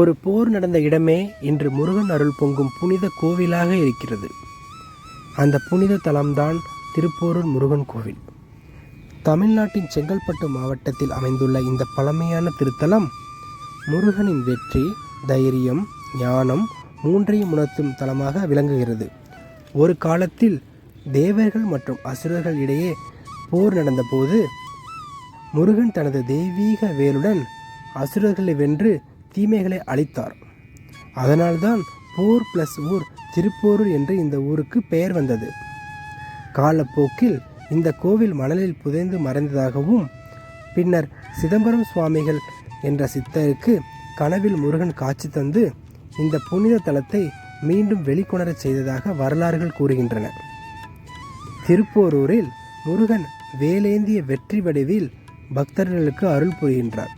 ஒரு போர் நடந்த இடமே இன்று முருகன் அருள் பொங்கும் புனித கோவிலாக இருக்கிறது. அந்த புனித தலம்தான் திருப்போரூர் முருகன் கோவில். தமிழ்நாட்டின் செங்கல்பட்டு மாவட்டத்தில் அமைந்துள்ள இந்த பழமையான திருத்தலம் முருகனின் வெற்றி தைரியம் ஞானம் மூன்றையும் உணர்த்தும் தலமாக விளங்குகிறது. ஒரு காலத்தில் தேவர்கள் மற்றும் அசுரர்கள் இடையே போர் நடந்தபோது முருகன் தனது தெய்வீக வேலுடன் அசுரர்களை வென்று தீமைகளை அழித்தார். அதனால்தான் போர் பிளஸ் ஊர் திருப்போரூர் என்று இந்த ஊருக்கு பெயர் வந்தது. காலப்போக்கில் இந்த கோவில் மணலில் புதைந்து மறைந்ததாகவும் பின்னர் சிதம்பரம் சுவாமிகள் என்ற சித்தருக்கு கனவில் முருகன் காட்சி தந்து இந்த புனித தலத்தை மீண்டும் வெளிக்கொணரச் செய்ததாக வரலாறுகள் கூறுகின்றன. திருப்போரூரில் முருகன் வேலேந்திய வெற்றி வடிவில் பக்தர்களுக்கு அருள் புரிகின்றார்.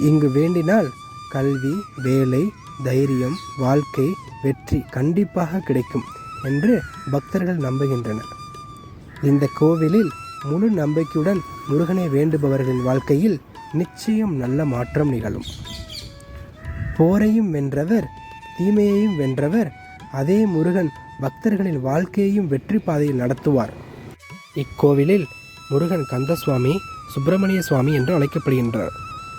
இங்கு வேண்டினால் கல்வி வேலை தைரியம் வாழ்க்கை வெற்றி கண்டிப்பாக கிடைக்கும் என்று பக்தர்கள் நம்புகின்றனர். இந்த கோவிலில் முழு நம்பிக்கையுடன் முருகனை வேண்டுபவர்களின் வாழ்க்கையில் நிச்சயம் நல்ல மாற்றம் நிகழும். போரையும் வென்றவர் தீமையையும் வென்றவர் அதே முருகன் பக்தர்களின் வாழ்க்கையையும் வெற்றி பாதையில் நடத்துவார். இக்கோவிலில் முருகன் கந்தசுவாமி சுப்பிரமணிய சுவாமி என்று அழைக்கப்படுகின்றார்.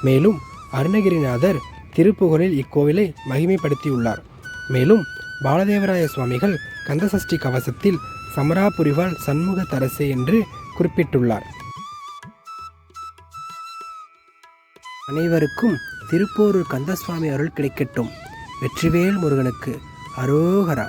மேலும் அருணகிரிநாதர் திருப்புகழில் இக்கோவிலை மகிமைப்படுத்தியுள்ளார். மேலும் பாலதேவராய சுவாமிகள் கந்தசஷ்டி கவசத்தில் சமராபுரிவால் சண்முக தரசே என்று குறிப்பிட்டுள்ளார். அனைவருக்கும் திருப்போரூர் கந்தசுவாமி அருள் கிடைக்கட்டும். வெற்றிவேல் முருகனுக்கு அரோகரா.